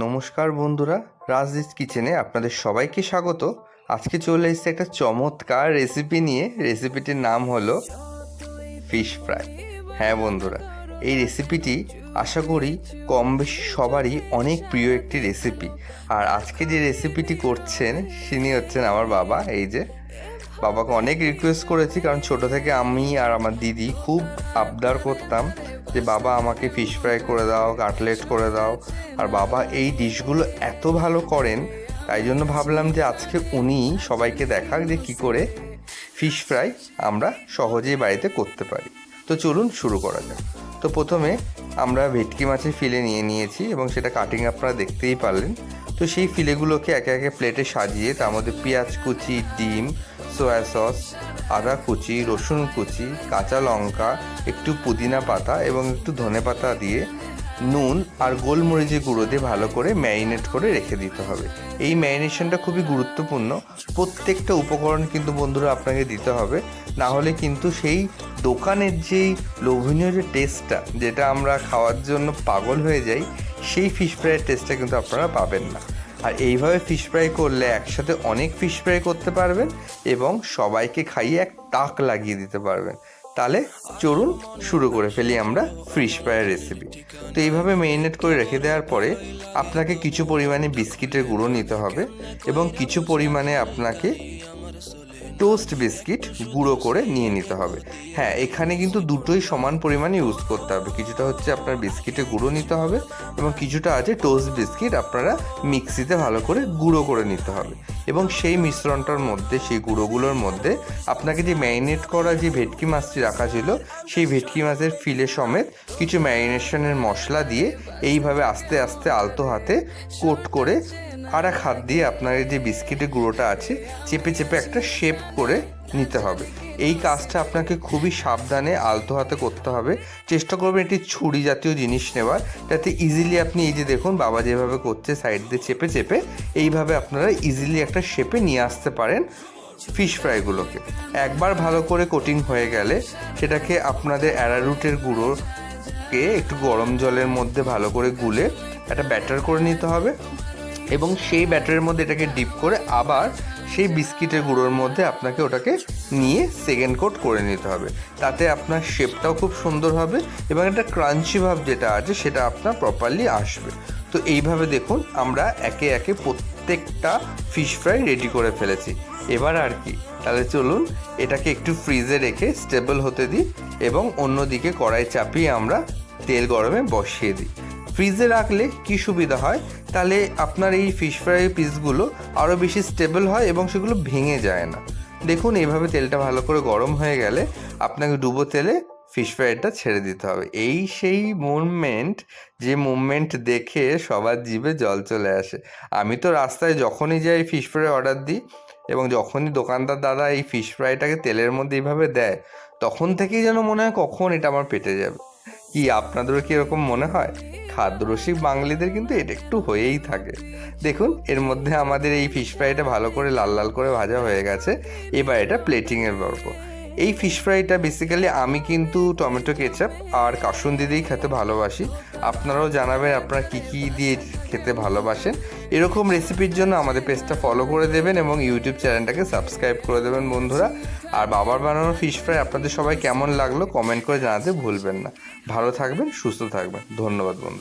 নমস্কার বন্ধুরা রাজদিস কিচেনে আপনাদের সবাইকে স্বাগত। আজকে চলে এসেছে একটা চমৎকার রেসিপি নিয়ে। রেসিপিটির নাম হলো ফিশ ফ্রাই হ্যাঁ বন্ধুরা, এই রেসিপিটি আশা করি কম বেশি সবারই অনেক প্রিয় একটি রেসিপি আর আজকে যে রেসিপিটি করছেন তিনি হচ্ছেন আমার বাবা, এই যে বাবাকে অনেক রিকোয়েস্ট করেছি, কারণ ছোট থেকে আমি আর আমার দিদি খুব আবদার করতাম যে, বাবা, আমাকে ফিশ ফ্রাই করে দাও, কাটলেট করে দাও। আর বাবা এই ডিশগুলো এত ভালো করেন, তাই জন্য ভাবলাম যে, আজকে উনি সবাইকে দেখাক যে কি করে ফিশ ফ্রাই আমরা সহজেই বাড়িতে করতে পারি। তো চলুন শুরু করা যাক। তো প্রথমে আমরা ভেটকি মাছের ফিলে নিয়ে নিয়েছি এবং সেটা কাটিং আপনারা দেখতেই পারলেন। তো সেই ফিলেগুলোকে একে একে প্লেটে সাজিয়ে, তার মধ্যে পেঁয়াজ কুচি, ডিম সয়া সস আদা কুচি, রসুন কুচি, কাঁচা লঙ্কা, একটু পুদিনা পাতা এবং একটু ধনে পাতা দিয়ে নুন আর গোলমরিচের গুঁড়ো দিয়ে ভালো করে ম্যারিনেট করে রেখে দিতে হবে। এই ম্যারিনেশনটা খুবই গুরুত্বপূর্ণ। প্রত্যেকটা উপকরণ কিন্তু বন্ধুরা আপনাকে দিতে হবে। না হলে কিন্তু সেই দোকানের যেই লোভনীয় যে টেস্টটা যেটা আমরা খাওয়ার জন্য পাগল হয়ে যাই, সেই ফিশ ফ্রাইয়ের টেস্টটা কিন্তু আপনারা পাবেন না। আর এইভাবে ফিশ ফ্রাই করলে একসাথে অনেক ফিশ ফ্রাই করতে পারবেন এবং সবাইকে খাইয়ে এক তাক লাগিয়ে দিতে পারবেন। তাহলে চলুন শুরু করে ফেলি আমরা ফিশ ফ্রাইয়ের রেসিপি তো এইভাবে মেরিনেট করে রেখে দেওয়ার পরে আপনাকে কিছু পরিমাণে বিস্কিটের গুঁড়ো নিতে হবে এবং কিছু পরিমাণে আপনাকে টোস্ট বিস্কিট গুঁড়ো করে নিয়ে নিতে হবে। হ্যাঁ এখানে কিন্তু দুটোই সমান পরিমাণে ইউজ করতে হবে। কিছুটা হচ্ছে আপনার বিস্কিটে গুঁড়ো নিতে হবে এবং কিছুটা আছে টোস্ট বিস্কিট আপনারা মিক্সিতে ভালো করে গুঁড়ো করে নিতে হবে। এবং সেই মিশ্রণটার মধ্যে, সেই গুঁড়োগুলোর মধ্যে আপনাকে যে ম্যারিনেট করা যে ভেটকি মাছটি রাখা ছিল, সেই ভেটকি মাছের ফিলে সমেত কিছু ম্যারিনেশনের মশলা দিয়ে এইভাবে আস্তে আস্তে আলতো হাতে কোট করে আর এক হাত দিয়ে আপনার এই যে বিস্কিটের গুঁড়োটা আছে, চেপে চেপে একটা শেপ করে নিতে হবে। এই কাজটা আপনাকে খুবই সাবধানে, আলতো হাতে করতে হবে। চেষ্টা করবেন একটি ছুরি জাতীয় জিনিস নেওয়ার। যাতে ইজিলি আপনি এই যে দেখুন, বাবা যেভাবে করছে সাইড দিয়ে চেপে চেপে, এইভাবে আপনারা ইজিলি একটা শেপে নিয়ে আসতে পারেন ফিশ ফ্রাইগুলোকে একবার ভালো করে কোটিং হয়ে গেলে, সেটাকে আপনাদের অ্যারারুটের গুঁড়োকে একটু গরম জলের মধ্যে ভালো করে গুলে, একটা ব্যাটার করে নিতে হবে। এবং সেই ব্যাটারের মধ্যে এটাকে ডিপ করে আবার সেই বিস্কিটের গুঁড়োর মধ্যে আপনাকে ওটাকে নিয়ে সেকেন্ড কোট করে নিতে হবে। তাতে আপনার শেপটাও খুব সুন্দর হবে এবং একটা ক্রাঞ্চি ভাব যেটা আছে সেটা আপনার প্রপারলি আসবে। তো এইভাবে দেখুন আমরা একে একে প্রত্যেকটা ফিশ ফ্রাই রেডি করে ফেলেছি। এবার আর কি, তাহলে চলুন এটাকে একটু ফ্রিজে রেখে স্টেবল হতে দিই এবং অন্যদিকে কড়াই চাপিয়ে আমরা তেল গরমে বসিয়ে দিই। ফ্রিজে রাখলে কি সুবিধা হয়? তাহলে আপনার এই ফিশ ফ্রাই পিসগুলো আরও বেশি স্টেবল হয় এবং সেগুলো ভেঙে যায় না। দেখুন, এইভাবে তেলটা ভালো করে গরম হয়ে গেলে আপনাকে ডুবো তেলে ফিশ ফ্রাইটা ছেড়ে দিতে হবে। এই সেই মুভমেন্ট যে মুভমেন্ট দেখে সবার জিভে জল চলে আসে। আমি তো রাস্তায় যখনই যাই ফিশ ফ্রাই অর্ডার দিই এবং যখনই দোকানদার দাদা এই ফিশ ফ্রাইটাকে তেলের মধ্যে এইভাবে দেয়, তখন থেকেই যেন মনে হয় কখন এটা আমার পেটে যাবে। কি আপনাদেরও কি এরকম মনে হয়? খাদ্যরসিক বাঙালিদের কিন্তু এটা একটু হয়েই থাকে। দেখুন, এর মধ্যে আমাদের এই ফিশ ফ্রাইটা ভালো করে লাল লাল করে ভাজা হয়ে গেছে। এবার এটা প্লেটিংয়ের গল্প এই ফিশ ফ্রাইটা বেসিক্যালি আমি কিন্তু টমেটো কেচাপ আর কাসুন দিয়েই খেতে ভালোবাসি। আপনারাও জানাবেন আপনারা কী কী দিয়ে খেতে ভালোবাসেন। এরকম রেসিপির জন্য আমাদের পেজটা ফলো করে দেবেন এবং ইউটিউব চ্যানেলটাকে সাবস্ক্রাইব করে দেবেন, বন্ধুরা। আর বাবার বানানো ফিশ ফ্রাই আপনাদের সবাই কেমন লাগল কমেন্ট করে জানাতে ভুলবেন না। ভালো থাকবেন, সুস্থ থাকবেন। ধন্যবাদ বন্ধু